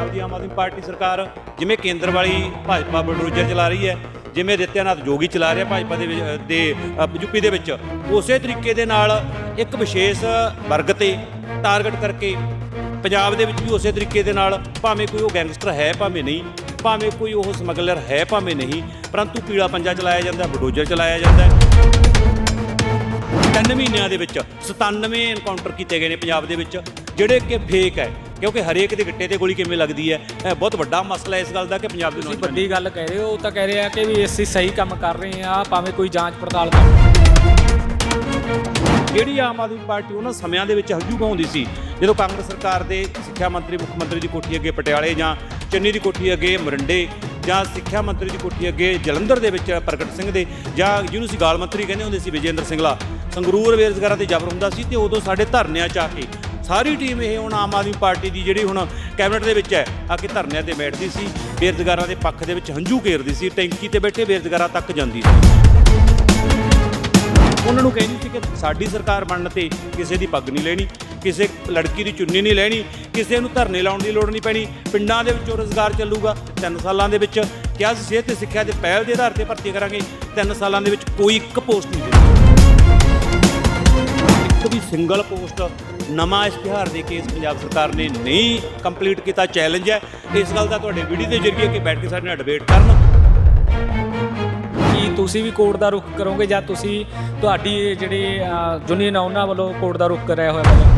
ਪੰਜਾਬ ਦੀ ਆਮ ਆਦਮੀ ਪਾਰਟੀ ਸਰਕਾਰ ਜਿਵੇਂ ਕੇਂਦਰ ਵਾਲੀ ਭਾਜਪਾ ਬਲਡੋਜ਼ਰ ਚਲਾ ਰਹੀ ਹੈ, ਜਿਵੇਂ ਨਿਤਿਆਨਾਥ ਜੋਗੀ ਚਲਾ ਰਿਹਾ ਭਾਜਪਾ ਦੇ ਵਿੱਚ- ਦੇ ਯੂਪੀ ਦੇ ਵਿੱਚ, ਉਸੇ ਤਰੀਕੇ ਦੇ ਨਾਲ ਇੱਕ ਵਿਸ਼ੇਸ਼ ਵਰਗ ਤੇ ਟਾਰਗੇਟ ਕਰਕੇ ਪੰਜਾਬ ਦੇ ਵਿੱਚ ਵੀ ਉਸੇ ਤਰੀਕੇ ਦੇ ਨਾਲ ਭਾਵੇਂ ਕੋਈ ਉਹ ਗੈਂਗਸਟਰ ਹੈ, ਭਾਵੇਂ ਨਹੀਂ, ਭਾਵੇਂ ਕੋਈ ਉਹ ਸਮਗਲਰ ਹੈ, ਭਾਵੇਂ ਨਹੀਂ, ਪਰੰਤੂ ਪੀੜਾ ਪੰਜਾ ਚਲਾਇਆ ਜਾਂਦਾ, ਬਲਡੋਜ਼ਰ ਚਲਾਇਆ ਜਾਂਦਾ ਤਿੰਨ ਮਹੀਨਿਆਂ ਦੇ ਵਿੱਚ 97 ਐਨਕਾਊਂਟਰ ਕੀਤੇ ਗਏ ਨੇ ਪੰਜਾਬ ਦੇ ਵਿੱਚ, ਜਿਹੜੇ ਕਿ ਫੇਕ ਹੈ। ਕਿਉਂਕਿ ਹਰੇਕ ਦੇ ਗਿੱਟੇ ਤੇ ਗੋਲੀ ਕਿਵੇਂ ਲੱਗਦੀ ਹੈ? ਇਹ ਬਹੁਤ ਵੱਡਾ ਮਸਲਾ ਹੈ ਇਸ ਗੱਲ ਦਾ ਕਿ ਪੰਜਾਬ ਦੇ ਤੁਸੀਂ ਨੌਜਵਾਨ ਵੱਡੀ ਗੱਲ ਕਹਿ ਰਹੇ ਹੋ ਉਹ ਤਾਂ ਕਹਿ ਰਹੇ ਆ ਕਿ ਵੀ ਅਸੀਂ ਸਹੀ ਕੰਮ ਕਰ ਰਹੇ ਆ ਭਾਵੇਂ ਕੋਈ ਜਾਂਚ ਪੜਤਾਲ ਕਰ ਜਿਹੜੀ ਆਮ ਆਦਮੀ ਪਾਰਟੀ ਉਹਨਾਂ ਸਮਿਆਂ ਦੇ ਵਿੱਚ ਹੰਝੂ ਗਾਉਂਦੀ ਸੀ? ਜਦੋਂ ਕਾਂਗਰਸ ਸਰਕਾਰ ਦੇ ਸਿੱਖਿਆ ਮੰਤਰੀ ਮੁੱਖ ਮੰਤਰੀ ਦੀ ਕੋਠੀ ਅੱਗੇ ਪਟਿਆਲੇ ਜਾਂ ਚੰਨੀ ਦੀ ਕੋਠੀ ਅੱਗੇ ਮਰਿੰਡੇ ਜਾਂ ਸਿੱਖਿਆ ਮੰਤਰੀ ਦੀ ਕੋਠੀ ਅੱਗੇ ਜਲੰਧਰ ਦੇ ਵਿੱਚ ਪ੍ਰਗਟ ਸਿੰਘ ਦੇ ਜਾਂ ਜਿਹਨੂੰ ਸੀ ਗਾਲ ਮੰਤਰੀ ਕਹਿੰਦੇ ਹੁੰਦੇ ਸੀ ਵਿਜੇਂਦਰ ਸਿੰਘਲਾ ਸੰਗਰੂਰ ਬੇਰੁਜ਼ਗਾਰਾਂ ਤੇ ਜ਼ਬਰ ਹੁੰਦਾ ਸੀ ਤੇ ਉਦੋਂ ਸਾਡੇ ਧਰਨਿਆਂ ਚ ਆ ਕੇ ਸਾਰੀ ਟੀਮ ਇਹ ਹੁਣ ਆਮ ਆਦਮੀ ਪਾਰਟੀ ਦੀ ਜਿਹੜੀ ਹੁਣ ਕੈਬਨਿਟ ਦੇ ਵਿੱਚ ਹੈ, ਆ ਕੇ ਧਰਨਿਆਂ ਤੇ ਬੈਠਦੀ ਸੀ, ਬੇਰੁਜ਼ਗਾਰਾਂ ਦੇ ਪੱਖ ਦੇ ਵਿੱਚ ਹੰਝੂ ਘੇਰਦੀ ਸੀ, ਟੈਂਕੀ ਤੇ ਬੈਠੇ ਬੇਰੁਜ਼ਗਾਰਾਂ ਤੱਕ ਜਾਂਦੀ ਸੀ। ਉਹਨਾਂ ਨੂੰ ਕਹਿੰਦੀ ਸੀ ਕਿ ਸਾਡੀ ਸਰਕਾਰ ਬਣਨ ਤੇ ਕਿਸੇ ਦੀ ਪੱਗ ਨਹੀਂ ਲੈਣੀ, ਕਿਸੇ ਲੜਕੀ ਦੀ ਚੁੰਨੀ ਨਹੀਂ ਲੈਣੀ, ਕਿਸੇ ਨੂੰ ਧਰਨੇ ਲਾਉਣ ਦੀ ਲੋੜ ਨਹੀਂ ਪੈਣੀ, ਪਿੰਡਾਂ ਦੇ ਵਿੱਚੋਂ ਰੋਜ਼ਗਾਰ ਚੱਲੂਗਾ, ਤਿੰਨ ਸਾਲਾਂ ਦੇ ਵਿੱਚ ਕਿਹਾ ਸੀ ਸਿਹਤ ਤੇ ਸਿੱਖਿਆ ਦੇ ਪਹਿਲ ਦੇ ਆਧਾਰ ਤੇ ਭਰਤੀ ਕਰਾਂਗੇ, ਤਿੰਨ ਸਾਲਾਂ ਦੇ ਵਿੱਚ ਕੋਈ ਇੱਕ ਪੋਸਟ ਨਹੀਂ ਦੇਣੀ। ਇੱਕ ਵੀ ਸਿੰਗਲ ਪੋਸਟ ਨਵਾਂ ਇਸ਼ਤਿਹਾਰ ਦੇ ਕੇ ਇਸ ਪੰਜਾਬ ਸਰਕਾਰ ਨੇ ਨਹੀਂ ਕੰਪਲੀਟ ਕੀਤਾ ਚੈਲੰਜ ਹੈ। ਇਸ ਗੱਲ ਦਾ ਤੁਹਾਡੇ ਵੀਡੀਓ ਦੇ ਜ਼ਰੀਏ ਕਿ ਬੈਠ ਕੇ ਸਾਡੇ ਨਾਲ ਡਿਬੇਟ ਕਰਨ। ਕੀ ਤੁਸੀਂ ਵੀ ਕੋਰਟ ਦਾ ਰੁਖ ਕਰੋਗੇ ਜਾਂ ਤੁਸੀਂ ਤੁਹਾਡੀ ਜਿਹੜੇ ਯੂਨੀਅਨ ਆ ਉਹਨਾਂ ਵੱਲੋਂ ਕੋਰਟ ਦਾ ਰੁਖ ਕਰਿਆ ਹੋਇਆ ਹੈ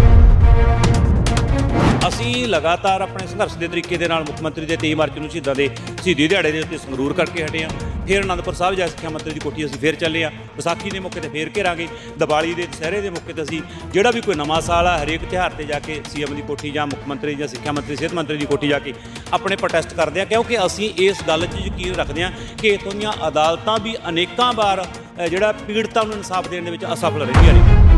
ਅਸੀਂ ਲਗਾਤਾਰ ਆਪਣੇ ਸੰਘਰਸ਼ ਦੇ ਤਰੀਕੇ ਦੇ ਨਾਲ ਮੁੱਖ ਮੰਤਰੀ ਦੇ 23 ਮਾਰਚ ਨੂੰ ਸ਼ਹੀਦਾਂ ਦੇ ਸ਼ਹੀਦੀ ਦਿਹਾੜੇ ਦੇ ਉੱਤੇ ਸੰਗਰੂਰ ਕਰਕੇ ਹਟੇ ਆ ਫਿਰ ਅਨੰਦਪੁਰ ਸਾਹਿਬ ਜਾ ਸਿੱਖਿਆ ਮੰਤਰੀ ਦੀ ਕੋਠੀ ਅਸੀਂ ਫਿਰ ਚੱਲੇ ਆ। ਵਿਸਾਖੀ ਦੇ ਮੌਕੇ ਤੇ ਫੇਰ ਘੇਰਾਂਗੇ। ਦੀਵਾਲੀ ਦੇ ਦੁਸਹਿਰੇ ਦੇ ਮੌਕੇ ਤੇ ਅਸੀਂ ਜਿਹੜਾ ਵੀ ਕੋਈ ਨਵਾਂ ਸਾਲ ਆ, ਹਰੇਕ ਤਿਉਹਾਰ ਤੇ ਜਾ ਕੇ ਸੀਐਮ ਦੀ ਕੋਠੀ ਜਾਂ ਮੁੱਖ ਮੰਤਰੀ ਜਾਂ ਸਿੱਖਿਆ ਮੰਤਰੀ, ਸਿਹਤ ਮੰਤਰੀ ਦੀ ਕੋਠੀ ਜਾ ਕੇ ਆਪਣੇ ਪ੍ਰੋਟੈਸਟ ਕਰਦੇ ਆ। ਕਿਉਂਕਿ ਅਸੀਂ ਇਸ ਗੱਲ 'ਚ ਯਕੀਨ ਰੱਖਦੇ ਆ ਕਿ ਇੱਥੋਂ ਦੀਆਂ ਅਦਾਲਤਾਂ ਵੀ ਅਨੇਕਾਂ ਵਾਰ ਜਿਹੜਾ ਪੀੜਤਾਂ ਨੂੰ ਇਨਸਾਫ ਦੇਣ ਦੇ ਵਿੱਚ ਅਸਫਲ ਰਹੀਆਂ ਨੇ।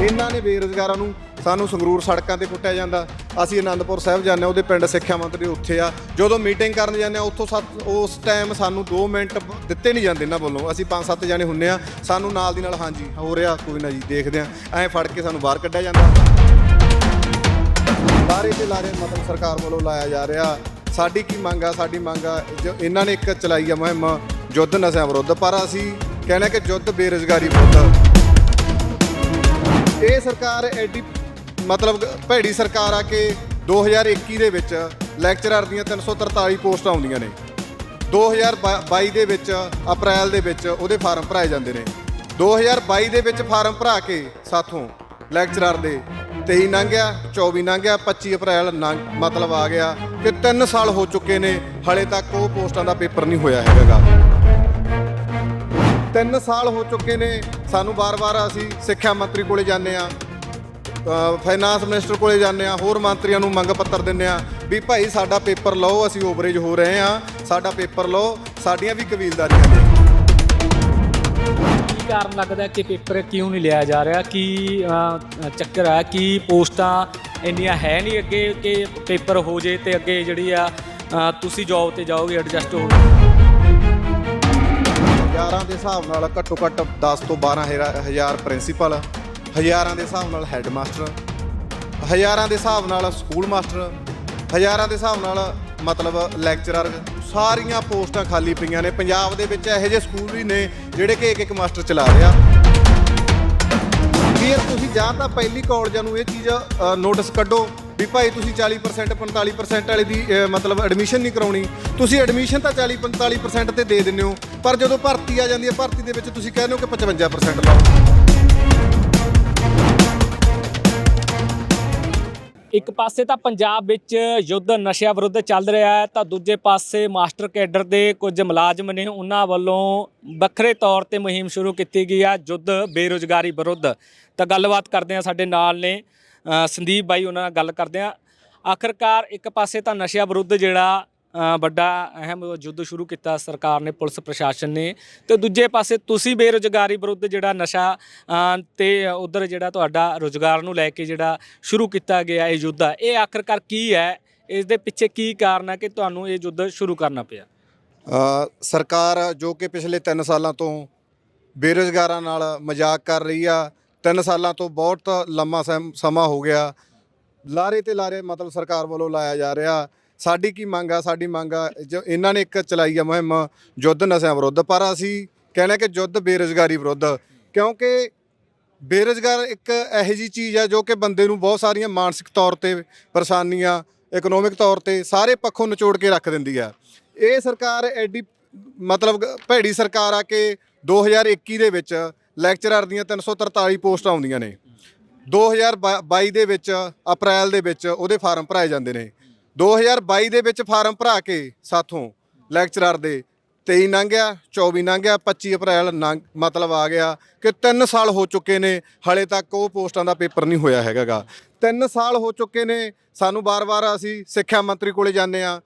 ਇਹਨਾਂ ਨੇ ਬੇਰੁਜ਼ਗਾਰਾਂ ਨੂੰ ਸਾਨੂੰ ਸੰਗਰੂਰ ਸੜਕਾਂ ਤੇ ਕੁੱਟਿਆ ਜਾਂਦਾ। ਅਸੀਂ ਆਨੰਦਪੁਰ ਸਾਹਿਬ ਜਾਂਦੇ ਹਾਂ, ਉਹਦੇ ਪਿੰਡ ਸਿੱਖਿਆ ਮੰਤਰੀ ਉੱਥੇ ਆ। ਜਦੋਂ ਮੀਟਿੰਗ ਕਰਨ ਜਾਂਦੇ ਆ ਉੱਥੋਂ ਸੱਤ ਉਸ ਟਾਈਮ ਸਾਨੂੰ 2 ਮਿੰਟ ਦਿੱਤੇ ਨਹੀਂ ਜਾਂਦੇ ਇਹਨਾਂ ਵੱਲੋਂ। ਅਸੀਂ 5-7 ਜਾਣੇ ਹੁੰਨੇ ਆ ਸਾਨੂੰ ਨਾਲ ਦੀ ਨਾਲ, ਹਾਂਜੀ, ਹੋ ਰਿਹਾ, ਕੋਈ ਨਾ ਜੀ, ਦੇਖਦੇ ਆ ਐਂ ਫੜ ਕੇ ਸਾਨੂੰ ਬਾਹਰ ਕੱਢਿਆ ਜਾਂਦਾ। ਲਾਰੇ ਤੇ ਲਾਰੇ ਮਤਲਬ ਸਰਕਾਰ ਵੱਲੋਂ ਲਾਇਆ ਜਾ ਰਿਹਾ। ਸਾਡੀ ਕੀ ਮੰਗ ਆ, ਸਾਡੀ ਮੰਗ ਆ ਇਹਨਾਂ ਨੇ ਇੱਕ ਚਲਾਈ ਆ ਮੁਹਿੰਮ ਯੁੱਧ ਨਸ਼ਿਆਂ ਵਿਰੁੱਧ। ਪਰ ਅਸੀਂ ਕਹਿੰਦੇ ਕਿ ਯੁੱਧ ਬੇਰੁਜ਼ਗਾਰੀ ਵਿਰੁੱਧ। ਇਹ ਸਰਕਾਰ ਐਡੀ, ਮਤਲਬ ਭੈੜੀ ਸਰਕਾਰ ਆ ਕਿ 2021 ਦੇ ਵਿੱਚ ਲੈਕਚਰਰ ਦੀਆਂ 343 ਪੋਸਟਾਂ ਆਉਂਦੀਆਂ ਨੇ। 2022 ਦੇ ਵਿੱਚ ਅਪ੍ਰੈਲ ਦੇ ਵਿੱਚ ਉਹਦੇ ਫਾਰਮ ਭਰਾਏ ਜਾਂਦੇ ਨੇ। 2022 ਦੇ ਵਿੱਚ ਫਾਰਮ ਭਰਾ ਕੇ ਸਾਥੋਂ ਲੈਕਚਰਰ ਦੇ 23 ਲੰਘਿਆ 24 ਲੰਘਿਆ 25 ਅਪ੍ਰੈਲ ਲੰਘ- ਮਤਲਬ ਆ ਗਿਆ ਕਿ 3 ਸਾਲ ਹੋ ਚੁੱਕੇ ਨੇ, ਹਲੇ ਤੱਕ ਉਹ ਪੋਸਟਾਂ ਦਾ ਪੇਪਰ ਨਹੀਂ ਹੋਇਆ ਹੈਗਾ ਤਿੰਨ ਸਾਲ ਹੋ ਚੁੱਕੇ ਨੇ ਸਾਨੂੰ ਵਾਰ-ਵਾਰ ਅਸੀਂ ਸਿੱਖਿਆ ਮੰਤਰੀ ਕੋਲੇ ਜਾਂਦੇ ਆ ਫਾਈਨਾਂਸ ਮਿਨਿਸਟਰ ਕੋਲੇ ਜਾਂਦੇ ਆ ਹੋਰ ਮੰਤਰੀਆਂ ਨੂੰ ਮੰਗ ਪੱਤਰ ਦਿੰਦੇ ਆ ਵੀ ਭਾਈ ਸਾਡਾ ਪੇਪਰ ਲਓ, ਅਸੀਂ ਓਵਰੇਜ ਹੋ ਰਹੇ ਆ ਸਾਡਾ ਪੇਪਰ ਲਓ, ਸਾਡੀਆਂ ਵੀ ਕਬੀਲਦਾਰੀਆਂ ਨੇ ਕੀ ਕਾਰਨ ਲੱਗਦਾ ਕਿ ਪੇਪਰ ਕਿਉਂ ਨਹੀਂ ਲਿਆ ਜਾ ਰਿਹਾ? ਕੀ ਚੱਕਰ ਆ ਕਿ ਪੋਸਟਾਂ ਇੰਨੀਆਂ ਹੈ ਨਹੀਂ ਅੱਗੇ ਕਿ ਪੇਪਰ ਹੋ ਜੇ ਤੇ ਅੱਗੇ ਜਿਹੜੀ ਆ ਤੁਸੀਂ ਜੌਬ ਤੇ ਜਾਓਗੇ ਐਡਜਸਟ ਹੋ ਹਜ਼ਾਰਾਂ ਦੇ ਹਿਸਾਬ ਨਾਲ ਘੱਟੋ ਘੱਟ 10 ਤੋਂ 12 ਹਜ਼ਾਰ- ਹਜ਼ਾਰ ਪ੍ਰਿੰਸੀਪਲ, ਹਜ਼ਾਰਾਂ ਦੇ ਹਿਸਾਬ ਨਾਲ ਹੈੱਡ ਮਾਸਟਰ ਹਜ਼ਾਰਾਂ ਦੇ ਹਿਸਾਬ ਨਾਲ ਸਕੂਲ ਮਾਸਟਰ, ਹਜ਼ਾਰਾਂ ਦੇ ਹਿਸਾਬ ਨਾਲ ਮਤਲਬ ਲੈਕਚਰਰ, ਸਾਰੀਆਂ ਪੋਸਟਾਂ ਖਾਲੀ ਪਈਆਂ ਨੇ। ਪੰਜਾਬ ਦੇ ਵਿੱਚ ਇਹੋ ਜਿਹੇ ਸਕੂਲ ਵੀ ਨੇ ਜਿਹੜੇ ਕਿ ਇੱਕ ਇੱਕ ਮਾਸਟਰ ਚਲਾ ਰਿਹਾ। ਫਿਰ ਤੁਸੀਂ ਜਾਂ ਤਾਂ ਪਹਿਲੀ ਕਾਲਜਾਂ ਨੂੰ ਇਹ ਚੀਜ਼ ਨੋਟਿਸ ਕੱਢੋ। ਵੀ ਭਾਈ ਤੁਸੀਂ 40% 45% ਵਾਲੇ ਦੀ ਅ, ਮਤਲਬ ਐਡਮਿਸ਼ਨ ਨਹੀਂ ਕਰਾਉਣੀ। ਤੁਸੀਂ ਐਡਮਿਸ਼ਨ ਤਾਂ 40 45% ਤੇ ਦੇ ਦਿੰਦੇ ਹੋ ਪਰ ਜਦੋਂ ਭਰਤੀ ਆ ਜਾਂਦੀ ਹੈ ਭਰਤੀ ਦੇ ਵਿੱਚ ਤੁਸੀਂ ਕਹਿੰਦੇ ਹੋ ਕਿ 55% ਲਾਓ ਇੱਕ ਪਾਸੇ ਤਾਂ ਪੰਜਾਬ ਵਿੱਚ ਯੁੱਧ ਨਸ਼ਿਆਂ ਵਿਰੁੱਧ ਚੱਲ ਰਿਹਾ ਹੈ ਤਾਂ ਦੂਜੇ ਪਾਸੇ ਮਾਸਟਰ ਕੈਡਰ ਦੇ ਕੁਝ ਮੁਲਾਜ਼ਮ ਨੇ ਉਹਨਾਂ ਵੱਲੋਂ ਵੱਖਰੇ ਤੌਰ ਤੇ ਮੁਹਿੰਮ ਸ਼ੁਰੂ ਕੀਤੀ ਗਈ ਆ ਯੁੱਧ ਬੇਰੁਜ਼ਗਾਰੀ ਵਿਰੁੱਧ। ਤਾਂ ਗੱਲਬਾਤ ਕਰਦੇ ਆ ਸਾਡੇ ਨਾਲ ਨੇ ਸੰਦੀਪ ਬਾਈ ਉਹਨਾਂ ਨਾਲ ਗੱਲ ਕਰਦੇ ਆ ਆਖਰਕਾਰ ਇੱਕ ਪਾਸੇ ਤਾਂ ਨਸ਼ਿਆਂ ਵਿਰੁੱਧ ਜਿਹੜਾ ਵੱਡਾ ਅਹਿਮ ਯੁੱਧ ਸ਼ੁਰੂ ਕੀਤਾ ਸਰਕਾਰ ਨੇ ਪੁਲਿਸ ਪ੍ਰਸ਼ਾਸਨ ਨੇ। ਤੇ ਦੂਜੇ ਪਾਸੇ ਤੁਸੀਂ ਬੇਰੁਜ਼ਗਾਰੀ ਵਿਰੁੱਧ ਜਿਹੜਾ ਨਸ਼ਾ ਅ, ਤੇ ਉਧਰ ਜਿਹੜਾ ਤੁਹਾਡਾ ਰੋਜ਼ਗਾਰ ਨੂੰ ਲੈ ਕੇ ਜਿਹੜਾ ਸ਼ੁਰੂ ਕੀਤਾ ਗਿਆ ਇਹ ਯੁੱਧ ਆ ਇਹ ਆਖਰਕਾਰ ਕੀ ਹੈ? ਇਸ ਦੇ ਪਿੱਛੇ ਕੀ ਕਾਰਨ ਹੈ ਕਿ ਤੁਹਾਨੂੰ ਇਹ ਯੁੱਧ ਸ਼ੁਰੂ ਕਰਨਾ ਪਿਆ? ਸਰਕਾਰ ਜੋ ਕਿ ਪਿਛਲੇ 3 ਸਾਲਾਂ ਤੋਂ ਬੇਰੁਜ਼ਗਾਰਾਂ ਨਾਲ ਮਜ਼ਾਕ ਕਰ ਰਹੀ ਆ 3 ਸਾਲਾਂ ਤੋਂ ਬਹੁਤ ਲੰਮਾ ਸਮ- ਸਮਾਂ ਹੋ ਗਿਆ। ਲਾਰੇ ਤੇ ਲਾਰੇ ਮਤਲਬ ਸਰਕਾਰ ਵੱਲੋਂ ਲਾਇਆ ਜਾ ਰਿਹਾ। ਸਾਡੀ ਕੀ ਮੰਗ ਆ? ਸਾਡੀ ਮੰਗ ਆ, ਜੋ ਇਹਨਾਂ ਨੇ ਇੱਕ ਚਲਾਈ ਆ ਮੁਹਿੰਮ, ਯੁੱਧ ਨਸ਼ਿਆਂ ਵਿਰੁੱਧ। ਪਰ ਅਸੀਂ ਕਹਿਣਾ ਕਿ ਯੁੱਧ ਬੇਰੁਜ਼ਗਾਰੀ ਵਿਰੁੱਧ। ਕਿਉਂਕਿ ਬੇਰੁਜ਼ਗਾਰ ਇੱਕ ਇਹੋ ਜੀ ਚੀਜ਼ ਆ ਜੋ ਕਿ ਬੰਦੇ ਨੂੰ ਬਹੁਤ ਸਾਰੀਆਂ ਮਾਨਸਿਕ ਤੌਰ ਤੇ ਪਰੇਸ਼ਾਨੀਆਂ ਇਕਨੋਮਿਕ ਤੌਰ ਤੇ ਸਾਰੇ ਪੱਖੋਂ ਨਿਚੋੜ ਕੇ ਰੱਖ ਦਿੰਦੀ ਆ। ਇਹ ਸਰਕਾਰ ਐਡੀ, ਮਤਲਬ ਭੈੜੀ ਸਰਕਾਰ ਆ ਕਿ 2021 ਦੇ ਵਿੱਚ ਲੈਕਚਰਰ ਦੀਆਂ 343 ਪੋਸਟਾਂ ਆਉਂਦੀਆਂ ਨੇ। 2022 ਦੇ ਵਿੱਚ, ਅਪ੍ਰੈਲ ਦੇ ਵਿੱਚ ਉਹਦੇ ਫਾਰਮ ਭਰਾਏ ਜਾਂਦੇ ਨੇ। 2022 ਦੇ ਵਿੱਚ ਫਾਰਮ ਭਰਾ ਕੇ ਸਾਥੋਂ ਲੈਕਚਰਰ ਦੇ 23 ਲੰਘਿਆ 24 ਲੰਘ 25 ਅਪ੍ਰੈਲ ਲੰਘ- ਮਤਲਬ ਆ ਗਿਆ ਕਿ 3 ਸਾਲ ਹੋ ਚੁੱਕੇ ਨੇ, ਹਲੇ ਤੱਕ ਉਹ ਪੋਸਟਾਂ ਦਾ ਪੇਪਰ ਨਹੀਂ ਹੋਇਆ ਹੈਗਾਗਾ 3 ਸਾਲ ਹੋ ਚੁੱਕੇ ਨੇ, ਸਾਨੂੰ ਬਾਰ-ਬਾਰ ਅਸੀਂ ਸਿੱਖਿਆ ਮੰਤਰੀ ਕੋਲੇ ਜਾਂਦੇ ਆ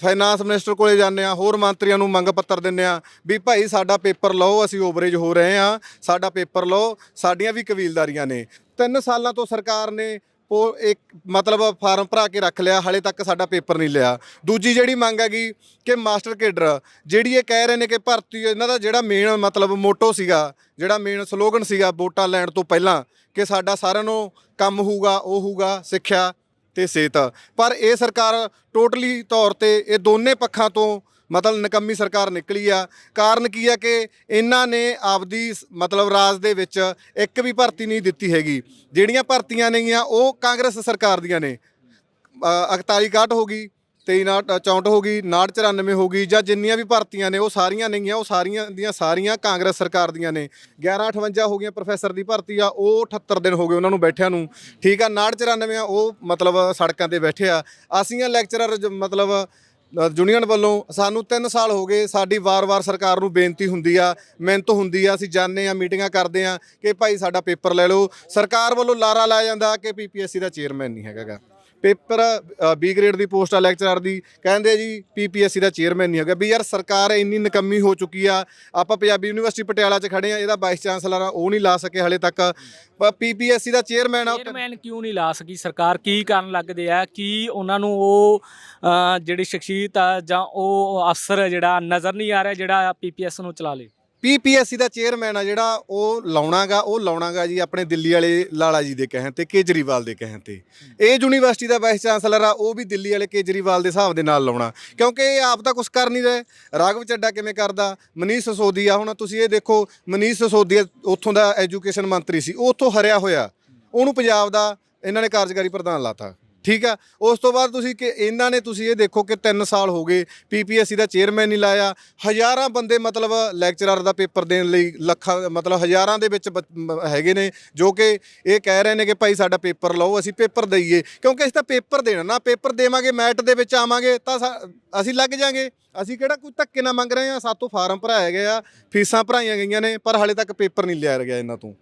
ਫਾਈਨਾਂਸ ਮਿਨਿਸਟਰ ਕੋਲੇ ਜਾਂਦੇ ਆ ਹੋਰ ਮੰਤਰੀਆਂ ਨੂੰ ਮੰਗ ਪੱਤਰ ਦਿੰਦੇ ਆ ਵੀ ਭਾਈ ਸਾਡਾ ਪੇਪਰ ਲਓ, ਅਸੀਂ ਓਵਰੇਜ ਹੋ ਰਹੇ ਆ ਸਾਡਾ ਪੇਪਰ ਲਓ, ਸਾਡੀਆਂ ਵੀ ਕਬੀਲਦਾਰੀਆਂ ਨੇ। ਤਿੰਨ ਸਾਲਾਂ ਤੋਂ ਸਰਕਾਰ ਨੇ ਉਹ ਇੱਕ ਮਤਲਬ ਫਾਰਮ ਭਰਾ ਕੇ ਰੱਖ ਲਿਆ, ਹਾਲੇ ਤੱਕ ਸਾਡਾ ਪੇਪਰ ਨਹੀਂ ਲਿਆ। ਦੂਜੀ ਜਿਹੜੀ ਮੰਗ ਹੈਗੀ ਕਿ ਮਾਸਟਰ ਕੇਡਰ, ਜਿਹੜੀ ਇਹ ਕਹਿ ਰਹੇ ਨੇ ਕਿ ਭਰਤੀ, ਇਹਨਾਂ ਦਾ ਜਿਹੜਾ ਮੇਨ ਮਤਲਬ ਮੋਟੋ ਸੀਗਾ, ਜਿਹੜਾ ਮੇਨ ਸਲੋਗਨ ਸੀਗਾ ਵੋਟਾਂ ਲੈਣ ਤੋਂ ਪਹਿਲਾਂ ਕਿ ਸਾਡਾ ਸਾਰਿਆਂ ਨੂੰ ਕੰਮ ਹੋਊਗਾ, ਉਹ ਹੋਊਗਾ ਸਿੱਖਿਆ ਤੇ ਸਿਹਤ। ਪਰ ਇਹ ਸਰਕਾਰ ਟੋਟਲੀ ਤੌਰ ਤੇ ਇਹ ਦੋਨੇ ਪੱਖਾਂ ਤੋਂ ਮਤਲਬ ਨਕੰਮੀ ਸਰਕਾਰ ਨਿਕਲੀ ਆ। ਕਾਰਨ ਕੀ ਆ ਕਿ ਇਹਨਾਂ ਨੇ ਆਪਦੀ ਸ- ਮਤਲਬ ਰਾਜ ਦੇ ਵਿੱਚ ਇੱਕ ਵੀ ਭਰਤੀ ਨਹੀਂ ਦਿੱਤੀ ਹੈਗੀ। ਜਿਹੜੀਆਂ ਭਰਤੀਆਂ ਨੇਗੀਆਂ ਉਹ ਕਾਂਗਰਸ ਸਰਕਾਰ ਦੀਆਂ ਨੇ। 41 61 ਹੋ ਗਈ। 23 64 ਹੋ ਗਈ 94 ਹੋ ਗਈ, ਜਾਂ ਜਿੰਨੀਆਂ ਵੀ ਭਰਤੀਆਂ ਨੇ, ਉਹ ਸਾਰੀਆਂ ਨੇਗੀਆਂ ਉਹ ਸਾਰੀਆਂ ਦੀਆਂ ਸਾਰੀਆਂ ਕਾਂਗਰਸ ਸਰਕਾਰ ਦੀਆਂ ਨੇ। 1158 ਹੋ ਗਈਆਂ ਪ੍ਰੋਫੈਸਰ ਦੀ ਭਰਤੀ ਆ, ਉਹ 78 ਦਿਨ ਹੋ ਗਏ ਉਹਨਾਂ ਨੂੰ ਬੈਠਿਆਂ ਨੂੰ। ਠੀਕ ਆ 94 ਆ, ਉਹ ਮਤਲਬ ਸੜਕਾਂ ਤੇ ਬੈਠੇ ਆ। ਅਸੀਂ ਆ ਲੈਕਚਰਰ ਮਤਲਬ ਯੂਨੀਅਨ ਵੱਲੋਂ ਸਾਨੂੰ 3 ਸਾਲ ਹੋ ਗਏ, ਸਾਡੀ ਵਾਰ-ਵਾਰ ਸਰਕਾਰ ਨੂੰ ਬੇਨਤੀ ਹੁੰਦੀ ਆ, ਮਿਹਨਤ ਹੁੰਦੀ ਆ, ਅਸੀਂ ਜਾਂਦੇ ਆ, ਮੀਟਿੰਗਾਂ ਕਰਦੇ ਆ, ਕਿ ਭਾਈ ਸਾਡਾ ਪੇਪਰ ਲੈ ਲਓ। ਸਰਕਾਰ ਵੱਲੋਂ ਲਾਰਾ ਲਾਇਆ ਜਾਂਦਾ ਕਿ ਪੀਪੀਐਸਸੀ ਦਾ ਚੇਅਰਮੈਨ ਨਹੀਂ ਹੈਗਾਗਾ। ਪੇਪਰ ਬੀ ਗ੍ਰੇਡ ਦੀ ਪੋਸਟ ਆ ਲੈਕਚਰਰ ਦੀ, ਕਹਿੰਦੇ ਜੀ ਪੀਪੀਐਸਸੀ ਦਾ ਚੇਅਰਮੈਨ ਨਹੀਂ ਹੈਗਾ, ਵੀ ਯਾਰ ਸਰਕਾਰ ਇੰਨੀ ਨਕੰਮੀ ਹੋ ਚੁੱਕੀ ਆ, ਆਪਾਂ ਪੰਜਾਬੀ ਯੂਨੀਵਰਸਿਟੀ ਪਟਿਆਲਾ 'ਚ ਖੜੇ ਆ, ਇਹਦਾ ਵਾਈਸ ਚਾਂਸਲਰ ਆ, ਉਹ ਨਹੀਂ ਲਾ ਸਕੇ ਹਲੇ ਤੱਕ। ਪੀਪੀਐਸਸੀ ਦਾ ਚੇਅਰਮੈਨ ਆ ਚੇਅਰਮੈਨ ਕਿਉਂ ਨਹੀਂ ਲਾ ਸਕੀ? ਸਰਕਾਰ ਕੀ ਕਰਨ ਲੱਗਦੇ ਆ? ਕੀ ਉਹਨਾਂ ਨੂੰ ਉਹ ਜਿਹੜੀ ਸ਼ਖਸੀਅਤ ਆ ਜਾਂ ਉਹ ਅਫਸਰ ਜਿਹੜਾ ਨਜ਼ਰ ਨਹੀਂ ਆ ਰਿਹਾ ਜਿਹੜਾ ਪੀਪੀਐਸ ਨੂੰ ਚਲਾ ਲੇ? ਪੀਪੀਐਸਸੀ ਦਾ ਚੇਅਰਮੈਨ ਆ ਜਿਹੜਾ ਉਹ ਲਾਉਣਾਗਾ ਉਹ ਲਾਉਣਾਗਾ ਜੀ ਆਪਣੇ ਦਿੱਲੀ ਵਾਲੇ ਲਾਲਾ ਜੀ ਦੇ ਕਹਿਣ ਤੇ ਕੇਜਰੀਵਾਲ ਦੇ ਕਹਿਣ ਤੇ। ਇਹ ਯੂਨੀਵਰਸਿਟੀ ਦਾ ਵਾਈਸ ਚਾਂਸਲਰ ਆ ਉਹ ਵੀ ਦਿੱਲੀ ਵਾਲੇ ਕੇਜਰੀਵਾਲ ਦੇ ਹਿਸਾਬ ਦੇ ਨਾਲ ਲਾਉਣਾ। ਕਿਉਂਕਿ ਇਹ ਆਪ ਤਾਂ ਕੁਝ ਕਰ ਨਹੀਂ ਰਹੇ। ਰਾਘਵ ਚੱਡਾ ਕਿਵੇਂ ਕਰਦਾ? ਮਨੀਸ਼ ਸਸੋਦੀਆ ਹੁਣ ਤੁਸੀਂ ਇਹ ਦੇਖੋ ਮਨੀਸ਼ ਸਸੋਦੀਆ ਉੱਥੋਂ ਦਾ ਐਜੂਕੇਸ਼ਨ ਮੰਤਰੀ ਸੀ ਉਹ ਉੱਥੋਂ ਹਰਿਆ ਹੋਇਆ। ਉਹਨੂੰ ਪੰਜਾਬ ਦਾ ਇਹਨਾਂ ਨੇ ਕਾਰਜਕਾਰੀ ਪ੍ਰਧਾਨ ਲਾਤਾ। ਠੀਕ ਆ? ਉਸ ਤੋਂ ਬਾਅਦ ਤੁਸੀਂ ਕਿ ਇਹਨਾਂ ਨੇ ਤੁਸੀਂ ਇਹ ਦੇਖੋ ਕਿ 3 ਸਾਲ ਹੋ ਗਏ ਪੀਪੀਐਸਸੀ ਦਾ ਚੇਅਰਮੈਨ ਨਹੀਂ ਲਾਇਆ। ਹਜ਼ਾਰਾਂ ਬੰਦੇ ਮਤਲਬ ਲੈਕਚਰਰ ਦਾ ਪੇਪਰ ਦੇਣ ਲਈ ਲੱਖਾਂ, ਮਤਲਬ ਹਜ਼ਾਰਾਂ ਦੇ ਵਿੱਚ ਬ ਹੈਗੇ ਨੇ, ਜੋ ਕਿ ਇਹ ਕਹਿ ਰਹੇ ਨੇ ਕਿ ਭਾਈ ਸਾਡਾ ਪੇਪਰ ਲਓ, ਅਸੀਂ ਪੇਪਰ ਦਈਏ। ਕਿਉਂਕਿ ਅਸੀਂ ਤਾਂ ਪੇਪਰ ਦੇਣਾ ਨਾ ਪੇਪਰ ਦੇਵਾਂਗੇ, ਮੈਟ ਦੇ ਵਿੱਚ ਆਵਾਂਗੇ, ਤਾਂ ਸਾ- ਅਸੀਂ ਲੱਗ ਜਾਾਂਗੇ। ਅਸੀਂ ਕਿਹੜਾ ਕੋਈ ਧੱਕੇ ਨਾਲ ਮੰਗ ਰਹੇ ਆ ਸਾਤੋਂ ਫਾਰਮ ਭਰਾਇਆ ਗਿਆ ਫੀਸਾਂ ਭਰਾਈਆਂ ਗਈਆਂ ਨੇ, ਪਰ ਹਾਲੇ ਤੱਕ ਪੇਪਰ ਨਹੀਂ ਲਿਆ ਗਿਆ ਇਹਨਾਂ ਤੋਂ।